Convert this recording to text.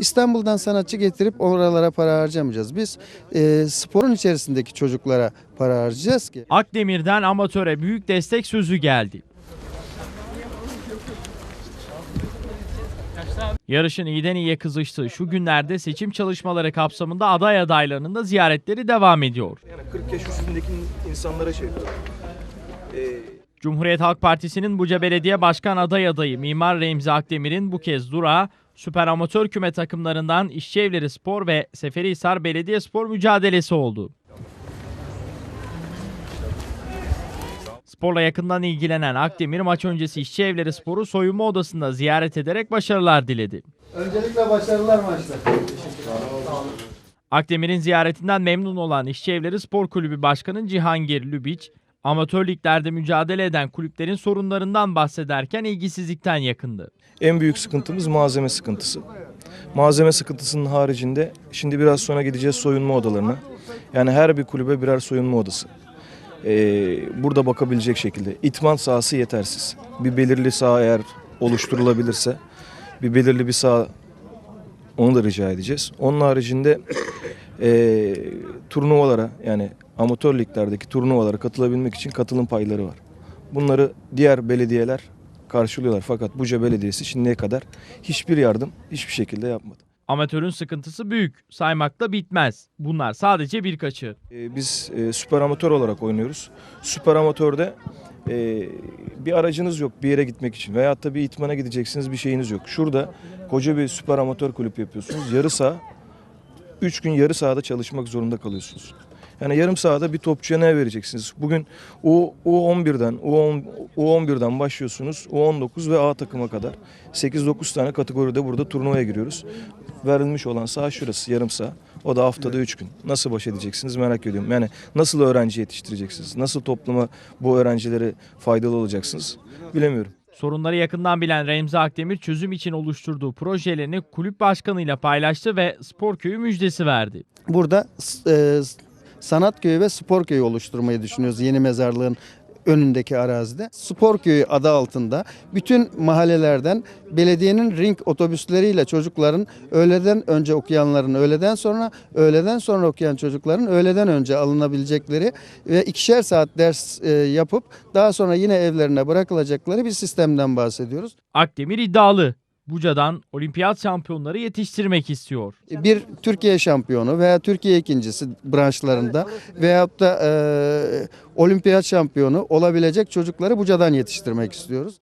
İstanbul'dan sanatçı getirip oralara para harcamayacağız. Biz e, sporun içerisindeki çocuklara para harcayacağız ki. Akdemir'den amatöre büyük destek sözü geldi. Yarışın iyiden iyiye kızıştığı şu günlerde seçim çalışmaları kapsamında aday adaylarının da ziyaretleri devam ediyor. Yani 40 yaş üstündeki insanlara şey yapıyor. Ee, Cumhuriyet Halk Partisi'nin Buca Belediye Başkan aday adayı Mimar Remzi Akdemir'in bu kez durağı süper amatör küme takımlarından İşçi Evleri Spor ve Seferihisar Belediye Spor mücadelesi oldu. Sporla yakından ilgilenen Akdemir maç öncesi İşçi Evleri Spor'u soyunma odasında ziyaret ederek başarılar diledi. Öncelikle başarılar maçta. Akdemir'in ziyaretinden memnun olan İşçi Evleri Spor Kulübü Başkanı Cihangir Lübiç, amatör liglerde mücadele eden kulüplerin sorunlarından bahsederken ilgisizlikten yakındı. en büyük sıkıntımız malzeme sıkıntısı. Malzeme sıkıntısının haricinde şimdi biraz sonra gideceğiz soyunma odalarına. Yani her bir kulübe birer soyunma odası. Ee, burada bakabilecek şekilde. İtman sahası yetersiz. Bir belirli saha eğer oluşturulabilirse bir belirli bir saha onu da rica edeceğiz. Onun haricinde ee, turnuvalara yani amatör liglerdeki turnuvalara katılabilmek için katılım payları var. Bunları diğer belediyeler karşılıyorlar. Fakat Buca Belediyesi şimdiye kadar hiçbir yardım hiçbir şekilde yapmadı. Amatörün sıkıntısı büyük, saymakla bitmez. Bunlar sadece birkaçı. Ee, biz e, süper amatör olarak oynuyoruz. Süper amatörde e, bir aracınız yok bir yere gitmek için veyahut da bir itmana gideceksiniz bir şeyiniz yok. Şurada koca bir süper amatör kulüp yapıyorsunuz. Yarı saha 3 gün yarı sahada çalışmak zorunda kalıyorsunuz. Yani yarım sahada bir topçuya ne vereceksiniz? Bugün U, U11'den, U10, U11'den başlıyorsunuz. U19 ve A takıma kadar 8-9 tane kategoride burada turnuvaya giriyoruz. Verilmiş olan saha şurası yarım saha. O da haftada 3 gün. Nasıl baş edeceksiniz merak ediyorum. Yani nasıl öğrenci yetiştireceksiniz? Nasıl topluma bu öğrencilere faydalı olacaksınız? Bilemiyorum. Sorunları yakından bilen Remzi Akdemir çözüm için oluşturduğu projelerini kulüp başkanıyla paylaştı ve spor köyü müjdesi verdi. Burada e, sanat köyü ve spor köyü oluşturmayı düşünüyoruz yeni mezarlığın önündeki arazide. Spor köyü adı altında bütün mahallelerden belediyenin ring otobüsleriyle çocukların öğleden önce okuyanların öğleden sonra, öğleden sonra okuyan çocukların öğleden önce alınabilecekleri ve ikişer saat ders e, yapıp daha sonra yine evlerine bırakılacakları bir sistemden bahsediyoruz. Akdemir iddialı. Buca'dan olimpiyat şampiyonları yetiştirmek istiyor. bir Türkiye şampiyonu veya Türkiye ikincisi branşlarında veyahut da e, olimpiyat şampiyonu olabilecek çocukları Buca'dan yetiştirmek istiyoruz.